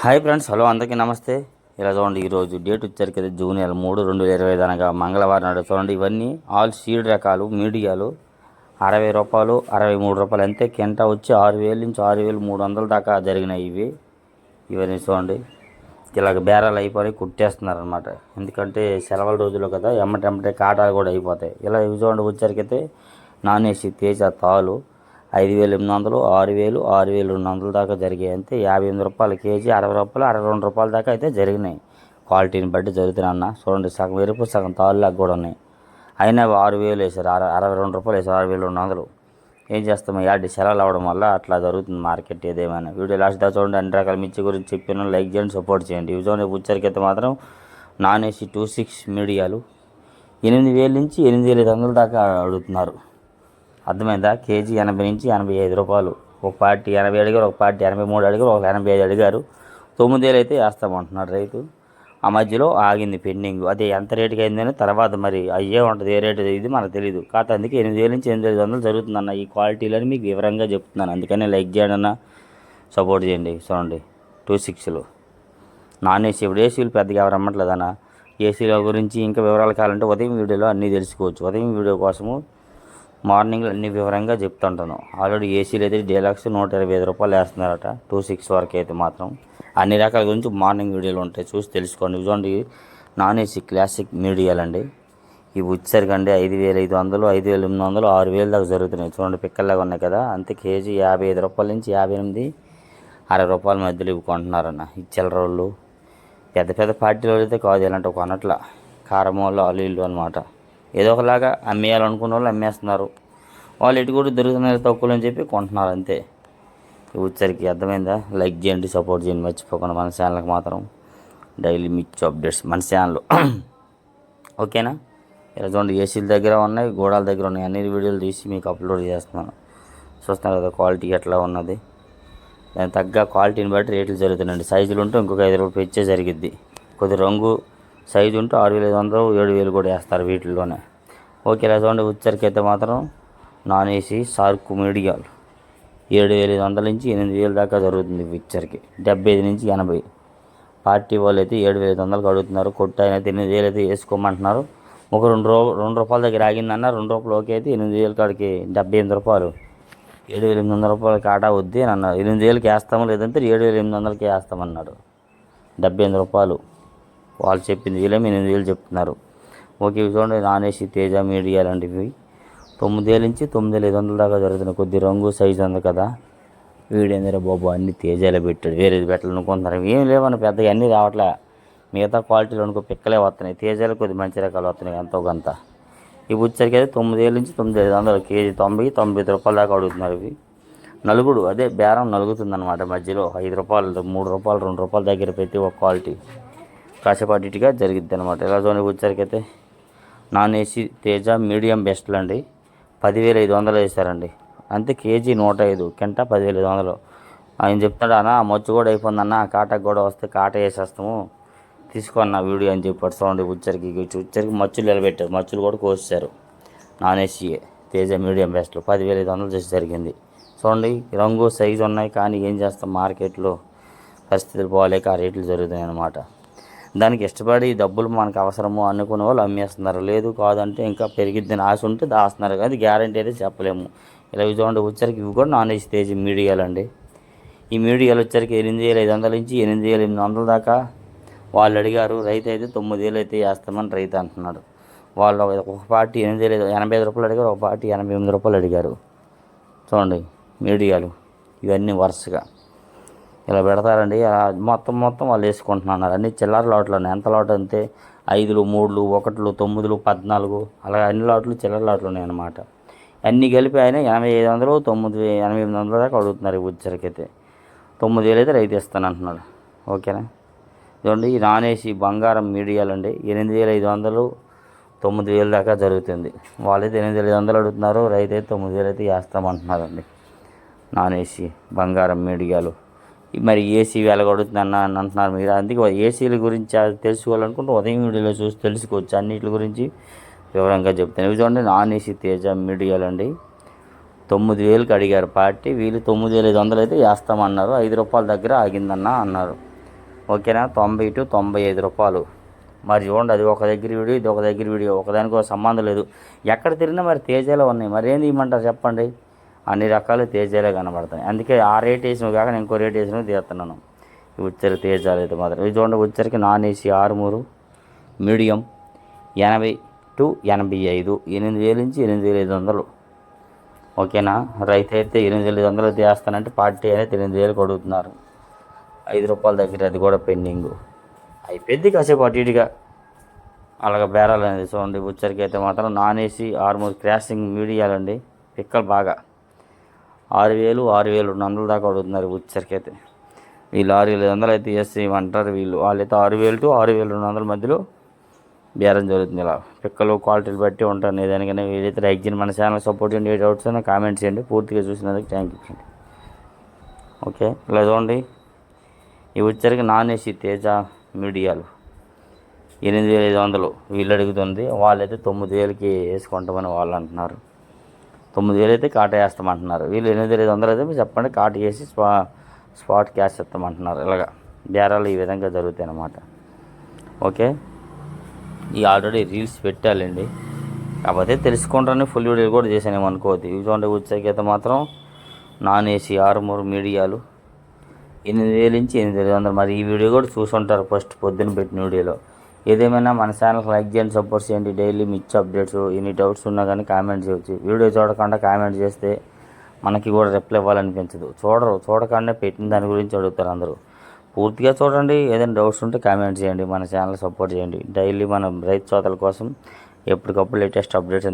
Hi friends hello అందరికీ నమస్తే. ఇలా చూడండి ఈరోజు డేట్ వచ్చారు కదా జూన్ నెల మూడు రెండు వేల ఇరవై ఐదు అనగా మంగళవారం నాడు. చూడండి ఇవన్నీ ఆల్ సీడ్ రకాలు మీడియాలు. అరవై రూపాయలు అరవై మూడు రూపాయలు అంతే. కింట వచ్చి ఆరు వేలు నుంచి ఆరు వేలు మూడు వందల దాకా జరిగినాయి ఇవి. ఇవన్నీ చూడండి ఇలాగ బేరాలు అయిపోయి కుట్టేస్తున్నారనమాట ఎందుకంటే సెలవుల రోజుల్లో కదా ఎమ్మటెమ్మటే కాటాలు కూడా అయిపోతాయి. ఇలా ఇవి చూడండి వచ్చరికైతే నాన్ ఏసీ తేజ తాలు. ఐదు వేలు ఎనిమిది వందలు ఆరు వేలు ఆరు వేలు రెండు వందల దాకా జరిగాయి. అంతే యాభై ఎనిమిది రూపాయలు కేజీ అరవై రూపాయలు అరవై రెండు రూపాయల దాకా అయితే జరిగినాయి. క్వాలిటీని బట్టి జరుగుతున్నాయి అన్న. చూడండి సగం ఎరుపు సగం తాళ్ళు కూడా ఉన్నాయి. అయినా ఆరు వేలు వేసారు అర అరవై రెండు రూపాయలు వేసారు ఆరు వేలు రెండు వందలు. ఏం చేస్తాం యాడ్ సెలవులు అవ్వడం వల్ల అట్లా జరుగుతుంది మార్కెట్ ఏదేమైనా. వీడియో లాస్ట్ దాకా చూడండి అన్ని రకాల మిర్చి గురించి చెప్పిన లైక్ చేయండి సపోర్ట్ చేయండి. ఇవి చూడండి ఉచ్చరికైతే మాత్రం నాన్ ఏసీ టూ సిక్స్ మీడియాలు ఎనిమిది వేల నుంచి ఎనిమిది వేల ఐదు వందల దాకా అడుగుతున్నారు. అర్థమైందా? కేజీ ఎనభై నుంచి ఎనభై ఐదు రూపాయలు. ఒక పార్టీ ఎనభై అడిగారు ఒక పార్టీ ఎనభై మూడు అడిగారు ఒక ఎనభై ఐదు అడిగారు. తొమ్మిది వేలు అయితే వేస్తామంటున్నాడు రైతు. ఆ మధ్యలో ఆగింది పెండింగ్. అది ఎంత రేటుకి అయిందని తర్వాత మరి అయ్యే ఉంటుంది ఏ రేటు ఇది మనకు తెలియదు కాకపోతే అందుకే ఎనిమిది వేల నుంచి ఎనిమిది ఐదు వందలు జరుగుతుందన్న ఈ క్వాలిటీలని మీకు వివరంగా చెప్తున్నాను. అందుకనే లైక్ చేయండి అన్న సపోర్ట్ చేయండి. చూడండి టూ సిక్స్లో. నాన్ ఏసీ ఇప్పుడు ఏసీలు పెద్దగా ఎవరు అమ్మట్లేదన్న. ఏసీల గురించి ఇంకా వివరాలు కావాలంటే ఉదయం వీడియోలో అన్నీ తెలుసుకోవచ్చు. ఉదయం వీడియో కోసము మార్నింగ్ అన్ని వివరంగా చెప్తుంటాను. ఆల్రెడీ ఏసీలు అయితే డీలక్స్ నూట ఇరవై ఐదు రూపాయలు వేస్తున్నారట. టూ సిక్స్ వరకు అయితే మాత్రం. అన్ని రకాల గురించి మార్నింగ్ వీడియోలు ఉంటాయి. చూసి తెలుసుకోండి. చూడండి నాన్ ఏసీ క్లాసిక్ మీడియాలు అండి. ఇవి వచ్చేసరికండి ఐదు వేల ఐదు వందలు ఐదు వేల ఎనిమిది వందలు ఆరు వేలు దాకా జరుగుతున్నాయి. చూడండి పిక్కల్లాగా ఉన్నాయి కదా. అంతే కేజీ యాభై ఐదు రూపాయల నుంచి యాభై ఎనిమిది అరవై రూపాయల మధ్యలో ఇవి కొంటున్నారన్న. ఈ చిల్లరోళ్ళు పెద్ద పెద్ద పార్టీలు అయితే కాదు ఇలాంటి ఒక కారమోళ్ళు కారం వాళ్ళు అనమాట ఏదో ఒకలాగా అమ్మేయాలనుకున్న వాళ్ళు అమ్మేస్తున్నారు. వాళ్ళు ఇటు కూడా దొరుకుతున్నారు తక్కువలు అని చెప్పి కొంటున్నారు అంతే. ఈ వచ్చరికి అర్థమైందా? లైక్ చేయండి సపోర్ట్ చేయండి మర్చిపోకుండా మన ఛానల్కి మాత్రం డైలీ మిచ్చు అప్డేట్స్ మన ఛానల్. ఓకేనా? ఇలా చూడండి ఏసీల దగ్గర ఉన్నాయి గోడాల దగ్గర ఉన్నాయి. అన్ని వీడియోలు తీసి మీకు అప్లోడ్ చేస్తున్నాను. చూస్తున్నారు కదా క్వాలిటీ ఎట్లా ఉన్నది? దానికి తగ్గ క్వాలిటీని బట్టి రేట్లు జరుగుతున్నాయండి. సైజులు ఉంటే ఇంకొక ఐదు రూపాయలు ఇచ్చే జరిగిద్ది. కొద్ది రంగు సైజు ఉంటే ఆరు వేల ఐదు వందలు ఏడు వేలు కూడా వేస్తారు వీటిల్లోనే. ఓకే చూడండి వచ్చరికి అయితే మాత్రం నాన్ ఏసీ సార్కు మీడియాలు. ఏడు వేల ఐదు వందల నుంచి ఎనిమిది వేల దాకా జరుగుతుంది పిక్చర్కి డెబ్బై ఐదు నుంచి ఎనభై. పార్టీ వాళ్ళు అయితే ఏడు వేల ఐదు వందలకు అడుగుతున్నారు. కొట్టు ఆయన అయితే ఎనిమిది వేలు అయితే వేసుకోమంటున్నారు. ఒక రెండు రూ రెండు రూపాయల దగ్గర ఆగిందన్న రెండు రూపాయలు ఓకే అయితే ఎనిమిది వేల కాడికి డెబ్బై ఎనిమిది రూపాయలు. ఏడు వేల ఎనిమిది వందల రూపాయలకి కాటా వద్ది అని అన్నారు. ఎనిమిది వేలకి వేస్తాము లేదంటే ఏడు వేల ఎనిమిది వందలకి వేస్తామన్నాడు. డెబ్బై ఎనిమిది రూపాయలు. వాళ్ళు చెప్పింది వీళ్ళేమో ఎనిమిది వేలు చెప్తున్నారు. ఓకే ఇవి చూడండి నాన్ ఏసీ తేజ మీడియా లాంటివి. తొమ్మిది నుంచి తొమ్మిది వేల ఐదు వందల దాకా జరుగుతున్నాయి కొద్ది రంగు సైజు ఉంది కదా. వీడేందరే బాబు అన్ని తేజాలే పెట్టాడు. వేరేది పెట్టాలనుకుంటున్నారు ఏం లేవన్న పెద్దగా అన్నీ రావట్లే. మిగతా క్వాలిటీలు అనుకో పిక్కలే వస్తున్నాయి. తేజాలు కొద్ది మంచి రకాలు వస్తున్నాయి ఎంతో కొంత. ఇవి వచ్చరికి అయితే తొమ్మిది నుంచి తొమ్మిది ఐదు వందలు కేజీ తొంభై తొంభై ఐదు రూపాయల దాకా అడుగుతున్నారు ఇవి. నలుగుడు అదే బేరం నలుగుతుందన్నమాట మధ్యలో. ఐదు రూపాయలు మూడు రూపాయలు రెండు రూపాయల దగ్గర పెట్టి ఒక క్వాలిటీ. కాసేపటిగా జరిగిద్ది అనమాట ఇలా జోన్ వచ్చరికి అయితే నాన్ ఏసీ తేజ మీడియం బెస్ట్లు అండి పదివేల ఐదు వందలు వేశారండి. అంతే కేజీ నూట ఐదు కింట పదివేల ఐదు వందలు ఆయన చెప్తాడు అన్న మొచ్చు కూడా అయిపోయింది అన్న కాటకు కూడా వస్తే కాట వేసేస్తాము. తీసుకోన్న వీడియో అని చెప్పాడు చూడండి ఉచ్చరికి ఉచ్చరికి మచ్చులు నిలబెట్టారు. మచ్చులు కూడా కోసారు నాన్ ఏసీఏ తేజ మీడియం బెస్ట్లు. పదివేల ఐదు వందలు చేసి జరిగింది. చూడండి రంగు సైజు ఉన్నాయి కానీ ఏం చేస్తాం? మార్కెట్లో పరిస్థితులు పోలేక ఆ రేట్లు జరుగుతాయి అన్నమాట దానికి ఇష్టపడి డబ్బులు మనకు అవసరము అనుకునే వాళ్ళు అమ్మేస్తున్నారు. లేదు కాదంటే ఇంకా పెరిగిద్దని ఆశ ఉంటే దాస్తున్నారు. కానీ గ్యారంటీ అయితే చెప్పలేము. ఇలా చూడండి వచ్చరికి ఇవి కూడా నాన్ ఏసీ తేజ మీడియాలు అండి. ఈ మీడియాలు వచ్చరికి ఎనిమిది వేల ఐదు వందల నుంచి ఎనిమిది వేల ఎనిమిది వందల దాకా వాళ్ళు అడిగారు. రైతు అయితే తొమ్మిది వేలు అయితే వేస్తామని రైతు అంటున్నాడు. వాళ్ళు ఒక పార్టీ ఎనిమిది వేల ఎనభై ఐదు రూపాయలు అడిగారు. ఒక పార్టీ ఎనభై ఎనిమిది రూపాయలు అడిగారు. చూడండి మీడియాలు ఇవన్నీ వరుసగా. ఇలా పెడతారండి. మొత్తం మొత్తం వాళ్ళు వేసుకుంటున్నారు. అన్ని చిల్లర లాట్లు ఉన్నాయి ఎంత లాట్ అంతే? ఐదులు మూడులు ఒకట్లు తొమ్మిదిలు పద్నాలుగు. అలా అన్ని లాట్లు చిల్లర లాట్లు ఉన్నాయి అన్నమాట. అన్నీ కలిపి ఆయన ఎనభై ఐదు వందలు తొమ్మిది ఎనభై ఎనిమిది వందల దాకా అడుగుతున్నారు ఉచ్చరికైతే తొమ్మిది వేలు అయితే రైతు ఇస్తాను అంటున్నాడు. ఓకేనా? చూడండి ఈ నాన్ ఏసీ బంగారం మీడియాలు అండి. ఎనిమిది వేల ఐదు వందలు తొమ్మిది వేలు దాకా జరుగుతుంది. వాళ్ళైతే ఎనిమిది వేల ఐదు వందలు అడుగుతున్నారు. రైతు అయితే తొమ్మిది వేలు అయితే వేస్తామంటున్నారండి. నాన్ ఏసీ బంగారం మీడియాలు. మరి ఏసీ వెలగొడుతుంది అన్న అని అంటున్నారు మీరు. అందుకే ఏసీల గురించి అది తెలుసుకోవాలనుకుంటే ఉదయం వీడియోలో చూసి తెలుసుకోవచ్చు. అన్నిటి గురించి వివరంగా చెప్తాను. ఇవి చూడండి నాన్ ఏసీ తేజ మీడియాలో అండి. తొమ్మిది వేలకు అడిగారు పార్టీ. వీళ్ళు తొమ్మిది వేల ఐదు వందలు అయితే వేస్తామన్నారు. ఐదు రూపాయల దగ్గర ఆగిందన్న అన్నారు. ఓకేనా? తొంభై టు తొంభై ఐదు రూపాయలు. మరి చూడండి అది ఒక దగ్గర వీడియో ఇది ఒక దగ్గర వీడియో. ఒకదానికి ఒక సంబంధం లేదు. ఎక్కడ తిరిగినా మరి తేజాలో ఉన్నాయి. మరి ఏంది ఇవ్వమంటారు చెప్పండి? అన్ని రకాలు తేజాలే కనబడతాయి. అందుకే ఆ రేట్ వేసినవి కాక నేను ఇంకో రేట్ వేసినవి తీస్తున్నాను. ఈ ఉచ్చర తేజాలు అయితే మాత్రం. ఇది చూడండి ఉచ్చరికి నాన్ ఏసీ ఆరుమూరు మీడియం ఎనభై టు ఎనభై ఐదు ఎనిమిది వేల నుంచి ఎనిమిది వేల ఐదు వందలు. ఓకేనా? రైతు అయితే ఎనిమిది వేల ఐదు వందలు తీస్తానంటే పార్టీ అయితే ఎనిమిది వేలు కొడుతున్నారు ఐదు రూపాయల దగ్గర అది కూడా పెండింగ్. అయిపోయింది కాసేపు అటు ఇటుగా. అలాగ బేరాలు అనేది చూడండి ఉచ్చరికి అయితే మాత్రం నాన్ ఏసీ ఆరుమూరు క్రాసింగ్ మీడియాలండి పిక్కలు బాగా. ఆరు వేలు ఆరు వేలు రెండు వందల దాకా అడుగుతున్నారు ఉచ్చరికి అయితే వీళ్ళు ఆరు వేల ఐదు వందలు అయితే ఎస్సీ అంటారు వీళ్ళు. వాళ్ళైతే ఆరు వేలు టు ఆరు వేల రెండు వందల మధ్యలో బేరం జరుగుతుంది ఇలా. పిక్కలు క్వాలిటీలు బట్టి ఉంటాను. ఏదానికైనా వీలైతే లైక్ చేయండి మన ఛానల్ సపోర్ట్ చేయండి. ఏ డౌట్స్ అయినా కామెంట్ చేయండి. పూర్తిగా చూసినందుకు థ్యాంక్ యూ ఓకే ఇలా చూడండి. ఇవి వచ్చరికి నాన్ ఏసీ తేజ మీడియాలు. ఎనిమిది వేల ఐదు వందలు వీళ్ళు అడుగుతుంది. వాళ్ళైతే తొమ్మిది వేలకి వేసుకుంటామని వాళ్ళు అంటున్నారు. తొమ్మిది వేలు అయితే కాట వేస్తామంటున్నారు. వీళ్ళు ఎనిమిది వేలు ఐదు వందలు అయితే మీరు చెప్పండి కాట వేసి స్పా స్పాట్ క్యాష్ ఇస్తామంటున్నారు. ఇలాగా బేరాలు ఈ విధంగా జరుగుతాయి అన్నమాట ఓకే? ఈ ఆల్రెడీ రీల్స్ పెట్టాలండి. కాకపోతే తెలుసుకుంటారని ఫుల్ వీడియో కూడా చేశాను అనుకోవద్దు. ఇవి చూడండి వచ్చాక మాత్రం నాన్ ఏసీ ఆరుమూరు మీడియాలు. ఎనిమిది వేల నుంచి ఎనిమిది వేల వందలు. మరి ఈ వీడియో కూడా చూసుంటారు ఫస్ట్ పొద్దున్న పెట్టిన వీడియోలో. ఏదేమైనా మన ఛానల్కి లైక్ చేయండి సపోర్ట్ చేయండి. డైలీ మిచ్ అప్డేట్స్ ఎన్ని డౌట్స్ ఉన్నా కానీ కామెంట్ చేయొచ్చు. వీడియో చూడకుండా కామెంట్ చేస్తే మనకి కూడా రిప్లై ఇవ్వాలనిపించదు. చూడరు చూడకుండా పెట్టిన దాని గురించి అడుగుతారు అందరూ. పూర్తిగా చూడండి ఏదైనా డౌట్స్ ఉంటే కామెంట్ చేయండి మన ఛానల్ సపోర్ట్ చేయండి. డైలీ మనం రైతు చోతల కోసం ఎప్పటికప్పుడు లేటెస్ట్ అప్డేట్స్